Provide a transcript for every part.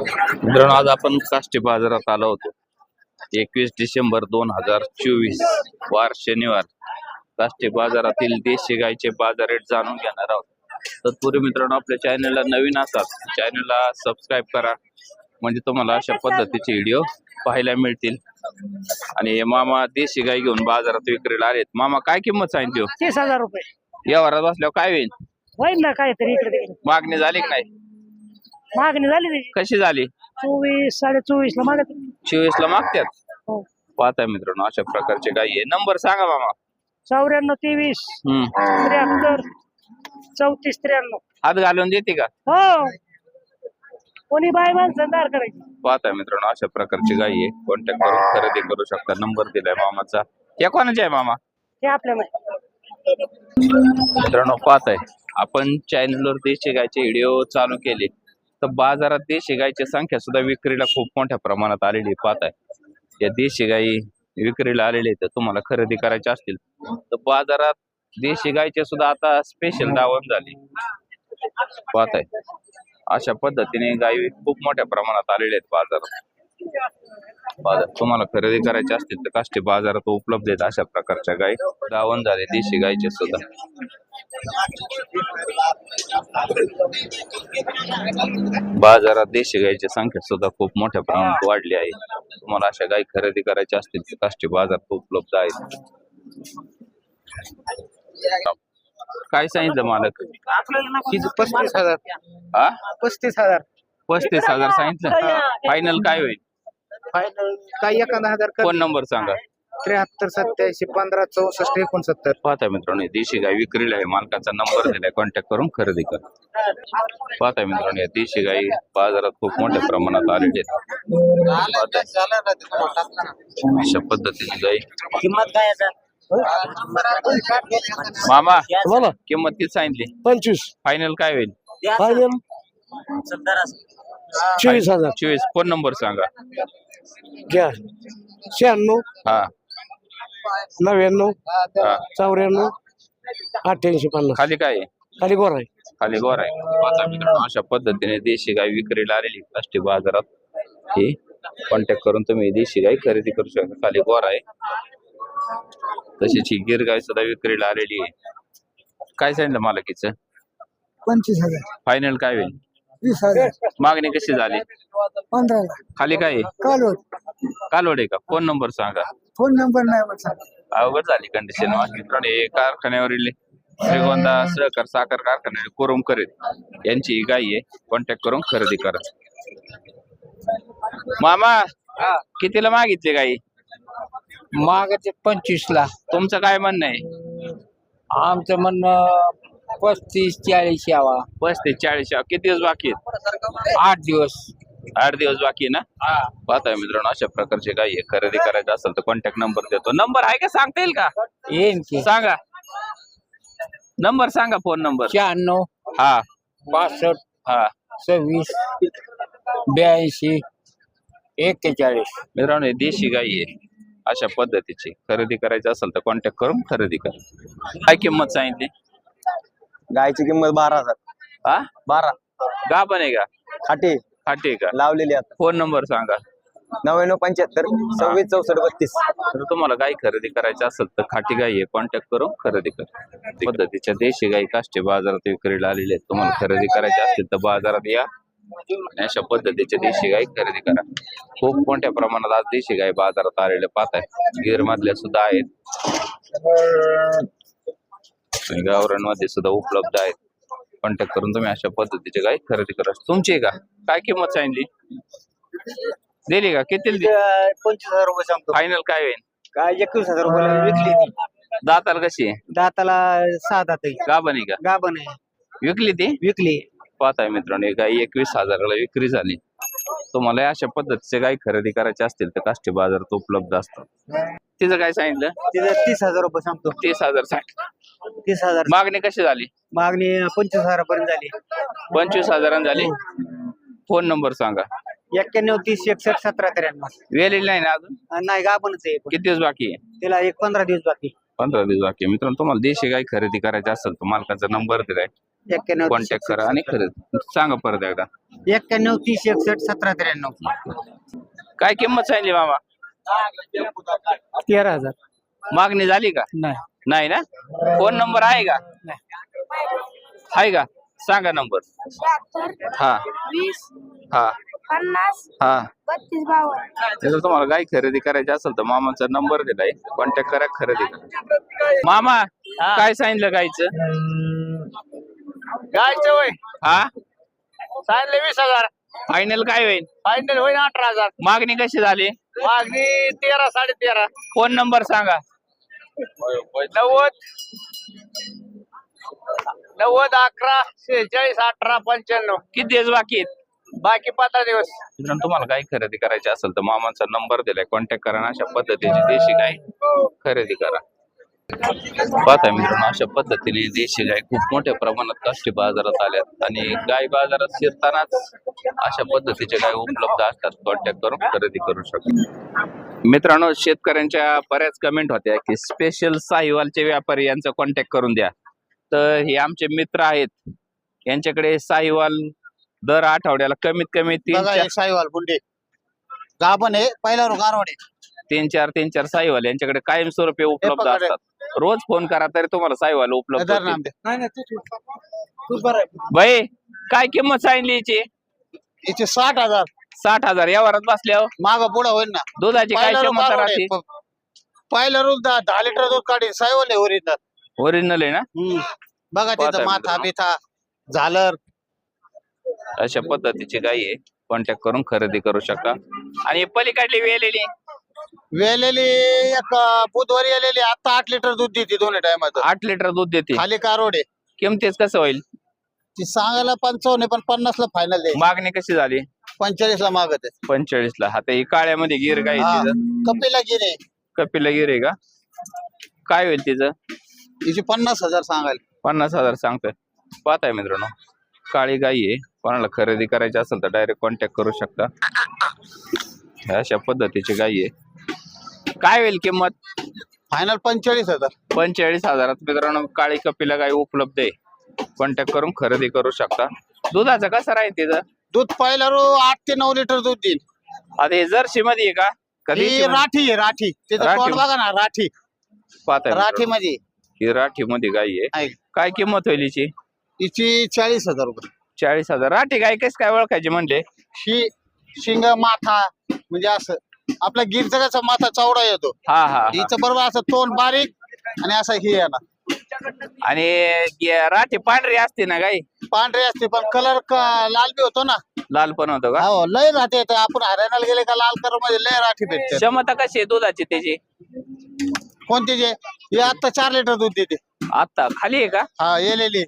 मित्रांनो आज आपण काष्टी बाजारात आलो होतो. एकवीस डिसेंबर दोन हजार चोवीस वार शनिवार. काष्टी बाजारातील देशी गायचे बाजार रेट जाणून घेणार आहोत. तत्पूर्वी मित्रांनो आपल्या चॅनलला नवीन असाल चॅनलला सबस्क्राईब करा. म्हणजे तुम्हाला अशा पद्धतीचे व्हिडिओ पाहायला मिळतील. आणि मामा देशी गाय घेऊन बाजारात विक्रीला आलेत. मामा काय किंमत सांगितली हो? तीस हजार रुपये. व्यवहारात बसल्यावर काय होईल? होईल ना काहीतरी इकडे तिकडे. मागणी झाली की नाही? मागणी झाली त्याची? कशी झाली? चोवीस साडे चोवीस ला मागत चोवीस ला मागतात हो. पाहताय मित्रांनो अशा प्रकारचे गाई आहे. नंबर सांगा मामा. चौऱ्याण्णव तेवीस हम्म. त्र्याहत्तर चौतीस त्र्याण्णव. हात घालून देते का? हो. कोणी बाय माणसं दार करायची? पाहताय मित्रांनो अशा प्रकारची गाई आहे. कॉन्टॅक्ट करून खरेदी करू शकता. नंबर दिलाय मामाचा. या कोणाचे आहे मामा? ते आपल्या मित्रांनो पाहताय. आपण चॅनलवर देशी गायचे व्हिडिओ चालू केले. तर बाजारात देशी गायची संख्या सुद्धा विक्रीला खूप मोठ्या प्रमाणात आलेली आहे. पाहताय. या देशी गायी विक्रीला आलेले तर तुम्हाला खरेदी करायचे असतील तर बाजारात देशी गायचे सुद्धा आता स्पेशल दावण झाली. पाहताय. अशा पद्धतीने गायी खूप मोठ्या प्रमाणात आलेले आहेत बाजारात. बाजार तुम्हाला खरेदी करायचे असतील तर काष्टी बाजारात उपलब्ध आहेत अशा प्रकारच्या गायी दावण झाले देशी गायचे सुद्धा. बाजारात देशी गायीची संख्या सुद्धा खूप मोठ्या प्रमाणात वाढली आहे. तुम्हाला अशा गायी खरेदी करायच्या असतील तर काष्टी बाजारात उपलब्ध आहेत. काय सांगितलं मालक? पस्तीस हजार. हा पस्तीस हजार. पस्तीस हजार सांगितलं? फायनल काय होईल? फायनल काही एखादा हजार फोन नंबर सांगा. त्र्याहत्तर सत्याऐंशी पंधरा चौसष्ट एकोणसत्तर. पाहताय मित्रांनो हे देशी गाय विक्रीला आहे. मालकाचा नंबर दिलाय. कॉन्टॅक्ट करून खरेदी करा. पाहताय मित्रांनो या देशी गाई बाजारात खूप मोठ्या प्रमाणात आलेले आहेत. अशा पद्धतीने गाई किंमत काय मामा बोला. किंमत किती सांगितली? पंचवीस. फायनल काय होईल? फायनल चोवीस हजार. चोवीस. फोन नंबर सांगा. घ्या. शहाण्णव. हा. नव्याण्णव. हा. चौऱ्याण्णव. अठ्ठ्याऐंशी पन्नास. खाली काय? आहे? खाली गोर आहे. खाली गोर आहे. पाहता मित्रांनो अशा पद्धतीने देशी गाय विक्रीला आलेली काष्टी बाजारात ही कॉन्टॅक्ट करून तुम्ही देशी गाय खरेदी करू शकता. खाली गोर आहे. तशीच ही गिर गाय सुद्धा विक्रीला आलेली आहे. काय सांगितलं मालकीचं? पंचवीस हजार. फायनल काय होईल? वीस हजार. मागणी कशी झाली? पंधरा खाली काय? आहे? कालवड. कालवड आहे का? फोन नंबर सांगा? फोन नंबर नाही अवघड झाली कंडिशन मित्रांनो हे कारखान्यावरील श्रीगोंदा सहकार साखर कारखान्याचे कोरम करेल यांची ही गाई आहे. कॉन्टॅक्ट करून खरेदी करा. मामा कितीला मागितली गाई? मागाचे पंचवीस ला तुमचं काय म्हणणं आहे? आमचं म्हणणं पस्तीस चाळीस यावा. पस्तीस चाळीस किती दिवस बाकी आहेत? आठ दिवस. आठ दिवस बाकी आहे ना? पाहताय मित्रांनो अशा प्रकारचे आहे खरेदी करायचं असेल तर कॉन्टॅक्ट नंबर देतो. नंबर आहे का? सांगता येईल का? येईन की. सांगा. नंबर सांगा फोन नंबर शहाण्णव हा. पासष्ट हा. सव्वीस ब्याऐंशी एक्केचाळीस. मित्रांनो हे देशी गाई आहे. अशा पद्धतीची खरेदी करायची असेल तर कॉन्टॅक्ट करून खरेदी करा. काय किंमत सांगितली? गायची किंमत बारा हजार. हा? बारा. गा पण आहे का? खाटी. खाटी आहे का? लावलेली आता. फोन नंबर सांगा. नव्याण्णव पंच्याहत्तर सव्वीस चौसष्ट बत्तीस. जर तुम्हाला गाई खरेदी करायची असेल तर खाटी गाई आहे. कॉन्टॅक्ट करून खरेदी करा. पद्धतीच्या देशी गाई काष्टी बाजारात विक्रीला आलेले आहेत. तुम्हाला खरेदी करायची असतील तर बाजारात या. आणि अशा पद्धतीच्या देशी गाई खरेदी करा. खूप मोठ्या प्रमाणात आज देशी गाई बाजारात आलेले पाहताय. गिर मधल्या सुद्धा आहेत. आणि गावरांमध्ये सुद्धा उपलब्ध आहेत. कॉन्टॅक्ट करून तुम्ही अशा पद्धतीचे गाई खरेदी करा. तुमची का? काय किंमत सांगितली? दिली का? किती पंचवीस हजार रुपये सांगतो. फायनल काय होईल? काय एकवीस हजार रुपये विकली ती. दाताला कशी आहे? दाताला सहा दात गाभण आहे का? गाभण आहे. विकली ती? विकली. पाहताय मित्रांनो गाई एकवीस हजाराला विक्री झाली. तुम्हाला अशा पद्धतीचे गाई खरेदी करायचे असतील तर काष्टी बाजारात उपलब्ध असतात. तिचं काय सांगितलं? तिथे तीस हजार रुपये सांगतो. तीस हजार सांगितलं. तीस हजार. मागणी कशी झाली? मागणी पंचवीस हजारापर्यंत झाली. पंचवीस हजारांनी झाली? फोन नंबर सांगा. एक्क्याण्णव तीस एकसष्ट सतरा त्र्याण्णव. वेलेली नाही ना अजून? नाही गाभणच आहे. किती दिवस बाकी आहे? तिला एक पंधरा दिवस बाकी. पंधरा दिवस बाकी आहे. मित्रांनो तुम्हाला देशी गाय खरेदी करायची असेल तर मालकाचा नंबर दिलाय. एक्क्याण्णव तीस कॉन्टॅक्ट करा आणि खरेदी. सांगा परत एकदा. एक्क्याण्णव तीस एकसष्ट सतरा त्र्याण्णव. काय किंमत सांगली मामा? तेरा हजार. मागणी झाली का? नाही. नाही ना? फोन नंबर आहे का? आहे का? सांगा नंबर. शहात्तर हा. वीस हा. पन्नास हा. बत्तीस बावन्न. जर तुम्हाला गाय खरेदी करायची असेल तर मामाचा नंबर दिलाय कॉन्टॅक्ट करा खरेदी. करा मामा काय सांगितलं गायचं गायचं वय. हा? सांगितलं वीस हजार. फायनल काय होईल? फायनल होईल अठरा हजार. मागणी कशी झाली? मागणी तेरा साडे तेरा फोन नंबर सांगा. नव्वद. नव्वद अकरा शेहेचाळीस अठरा पंच्याण्णव. किती दिवस बाकी आहेत? बाकी पंधरा दिवस. मित्रांनो तुम्हाला गाय खरेदी करायची असेल तर मामाचा नंबर दिलाय. कॉन्टॅक्ट करा आणि अशा पद्धतीची देशी गाय खरेदी करा. पाहताय मित्रांनो अशा पद्धतीने देशी गाय खूप मोठ्या प्रमाणात काष्टी बाजारात आल्यात. आणि गाय बाजारात शिरतानाच अशा पद्धतीच्या गाय उपलब्ध असतात. कॉन्टॅक्ट करून खरेदी करू शकता. मित्रांनो शेतकऱ्यांच्या बऱ्याच कमेंट होत्या की स्पेशल साहिवालचे व्यापारी यांचा कॉन्टॅक्ट करून द्या. तर हे आमचे मित्र आहेत. यांच्याकडे साहिवाल दर आठवड्याला कमीत कमी तीन बघा चार साईवाल बुंडे गाभण आहे पहिला रो गारवाडे तीन चार तीन चार साईवाल यांच्याकडे कायमस्वरूपी उपलब्ध पकडे. असतात. रोज फोन करा तरी तुम्हाला साईवाल उपलब्ध होतील. नाम दे. बाई काय किंमत सांगितली याची? याचे साठ हजार. साठ हजार. या वरात बसल्यावर माग पुढं होईल ना. दुधाची काय पहिला रो क्षमता गारवाडे राहते? प- पहिला रोज दहा दहा लिटर दूध काढी साईवाल आहे ओरिजिनल ओरिजिनल आहे ना? बघा तिथं माथा मित्रांनो. बिथा झालर. अशा पद्धतीची गाई आहे. कॉन्टॅक्ट करून खरेदी करू शकता. आणि हे पलीकडली वेलेली. वेलेली एक अं, बुधवारी आलेली. आता आठ लिटर दूध देते दोन्ही टायमात आठ लिटर दूध देते. खाली कारोडे. किमतीच कसं होईल? ती सांगायला पंचावन्न आहे, पण पन्नास ला फायनल मागणी कशी झाली? पंचेचाळीस ला मागत आहे पंचेचाळीस ला आता ही काळ्यामध्ये गिर गाई हा. तिचं? कपिला गिरे कपिला गिर आहे का? काय होईल तिचं? हिची पन्नास हजार सांगायला. पन्नास हजार सांगतोय. पाहताय मित्रांनो काळी गाई आहे. कोणाला खरेदी करायची असेल तर डायरेक्ट कॉन्टॅक्ट करू शकता. ह्या अशा पद्धतीची गाई आहे. काय होईल किंमत? फायनल पंचेचाळीस हजार. पंचेचाळीस हजारात मित्रांनो काळी कपिला गाई उपलब्ध आहे. कॉन्टॅक्ट करून खरेदी करू शकता. दुधाचं कसं राहील तिचं? दूध पहिला रो आठ ते नऊ लिटर दूध देईल आता हे जर्सी मध्ये आहे का? कधी ही राठी आहे राठी. त्याचं राठी. तोंड बघा ना राठी. राठी. मध्ये ही राठी मध्ये गाई आहे. आहे. काय किंमत होईल हिची? हिची चाळीस हजार रुपये. चाळीस हजार. राठी गाय कस काय ओळखायची म्हणजे ही शिंग माथा म्हणजे असं. आपला गिरचा कसा माथा चौडा येतो. हा हा हा. हिचं बरोबर असं तोंड बारीक आणि असं हे ना. आणि गे- राठी पांढरी असते ना गाई? पांढरे असते पण कलर लाल बी होतो ना. लाल पण होतं का? हो लय राहते. आपण हरियाणाला गेले का लाल कलरमध्ये लय राठी भेटते. क्षमता कशी आहे दुधाची त्याची? कोणते जे? हे आता चार लिटर दूध देते. आता खाली आहे का? हा येलेली.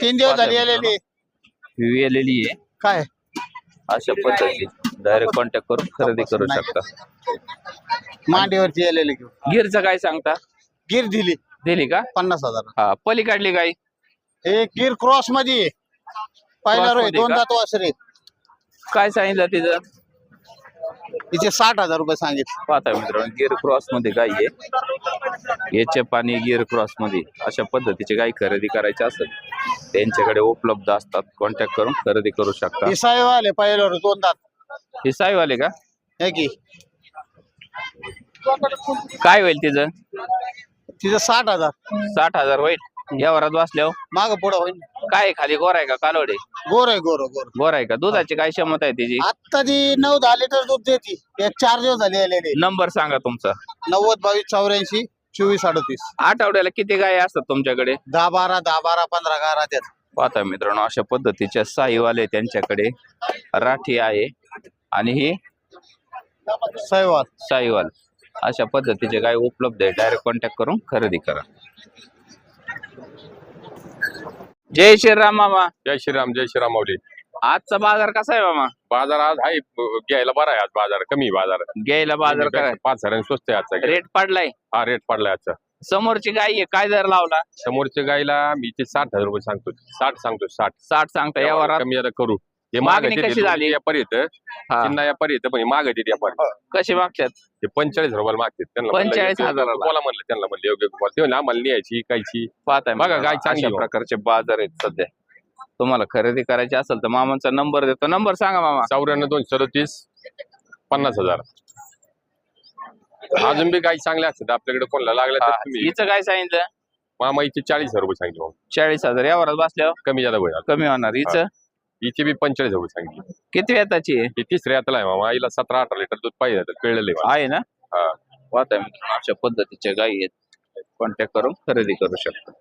तीन दिवस झाले येलेली. विलेली आहे. काय? अशा पद्धती डायरेक्ट कॉन्टॅक्ट करून खरेदी करू शकता. मांडीवरची येलेली घेऊन गिरचं काय सांगता? गिर दिली. दिली का? पन्नास हजार. हा पलीकडली गाय हे गिर क्रॉसमध्ये. पहिला Cross रोयमध्ये दोन का? दात वासरे. काय सांगितलं तिचं? हिचे साठ हजार रुपये सांगितले. पाहता मित्रांनो गिर क्रॉसमध्ये गाय आहे? याचे पाणी गिर क्रॉसमध्ये अशा पद्धतीची गाय खरेदी करायची असेल त्यांच्याकडे उपलब्ध असतात. कॉन्टॅक्ट करून खरेदी करू शकता. हे साहेब आले पहिला रोय दोन दात हे साईवाले का? हे की. काय होईल तिचं? तिचं साठ हजार. साठ हजार होईल. या वरात बसल्यावर. माग पुढं होईल. काय आहे खाली? गोर आहे का? कालोडे? गोर आहे गोर गोर. गोर आहे का? दुधाची काय क्षमता आहे तिची? आता ती नऊ दहा लिटर दूध देते. एक चार दिवस झाले आलेले. नंबर सांगा तुमचा. नव्वद बावीस चौऱ्याऐंशी चोवीस अडतीस. आठवड्याला किती गाय असतात तुमच्याकडे? दहा बारा दहा बारा पंधरा गारा त्यात पाहता मित्रांनो अशा पद्धतीच्या साईवाले त्यांच्याकडे राठी आहे. आणि ही सहवाल साईवाल. अशा पद्धतीचे गाय उपलब्ध आहे डायरेक्ट कॉन्टॅक्ट करून खरेदी करा. जय श्रीराम मामा. जय श्रीराम जय श्रीराम माऊली. आजचा बाजार कसा आहे मामा? बाजार आज आहे घ्यायला बरा आहे आज बाजार कमी बाजार. घ्यायला बाजार करा पाच हजार स्वस्त आहे आजचा रेट पडलाय? हा रेट पडलाय आजचा. समोरची गाय आहे काय दर लावला? समोरच्या गाईला मी ते साठ हजार रुपये सांगतो साठ सांगतो साठ. साठ सांगता या वरात कमी आता करू. हे मागणी मागं कशी झाली? व्यापारी येतं हा. चिन्ह व्यापारी येतं पण हे मागं देते व्यापारी कशी मागतात? ते पंचेचाळीस रुपयाला मागतात. त्यांना म्हणलं 45 योग्य हजाराला. बोला म्हणलं त्यांना म्हणलं योग्य बोला. ते म्हणले आम्हाला न्यायची कायची पाहताय बघा, मित्रांनो, गाय चांगली अशा आहे. प्रकारचे बाजार आहेत सध्या. तुम्हाला खरेदी करायची असेल तर मामांचा नंबर देतो. नंबर सांगा मामा. चौऱ्याण्णव दोन सदतीस पन्नास हजार. अजून बी काही चांगले असतात. आपल्याकडे कोणाला लागल्या तर तुम्ही हिचं काय सांगितलं? मामा इथे चाळीस हजार रुपये सांगितले. चाळीस हजार. यावरात बसल्यावर? कमी जादा होईल कमी होणार. हिचं? इथे बी पंचेचाळीस रुपये सांगितले. किती वेताची आहे? ही तिसऱ्या हाताला आहे मामा. आईला सतरा अठरा लिटर दूध पाहिजे कळलेलं आहे मला. आहे ना? हा. पाहताय मित्रांनो, अशा पद्धतीच्या गायी आहेत. कॉन्टॅक्ट करून खरेदी करू शकता.